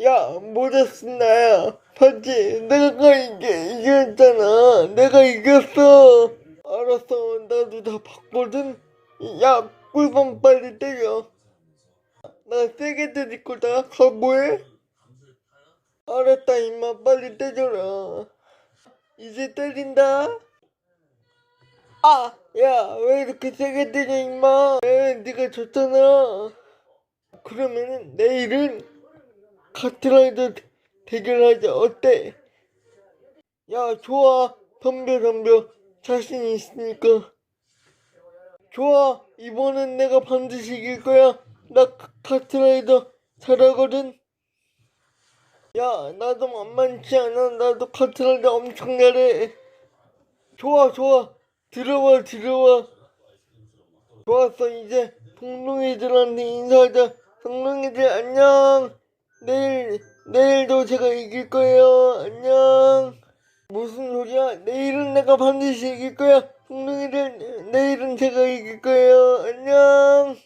야, 모자 쓴 나야. 봤지? 내가 이게, 이겼잖아. 내가 이겼어. 알았어. 나도 다 봤거든? 야, 꿀밤 빨리 때려. 나 세게 때릴 거다. 각오해? 알았다, 임마. 빨리 때려라. 이제 때린다. 아, 야, 왜 이렇게 세게 때려, 임마? 에, 네가 졌잖아. 그러면은 내일은 카트라이더 대- 대결하자. 어때? 야, 좋아. 덤벼, 덤벼. 자신 있으니까. 좋아. 이번엔 내가 반드시 이길 거야. 나 카- 카트라이더 잘하거든. 야, 나도 만만치 않아. 나도 카트라이더 엄청 잘해. 좋아, 좋아. 들어와, 들어와. 좋았어. 이제 동룡이들한테 인사하자. 동룡이들 안녕. 내일, 내일도 제가 이길 거예요. 안녕. 무슨 소리야? 내일은 내가 반드시 이길 거야. 동룡이들, 내일은 제가 이길 거예요. 안녕.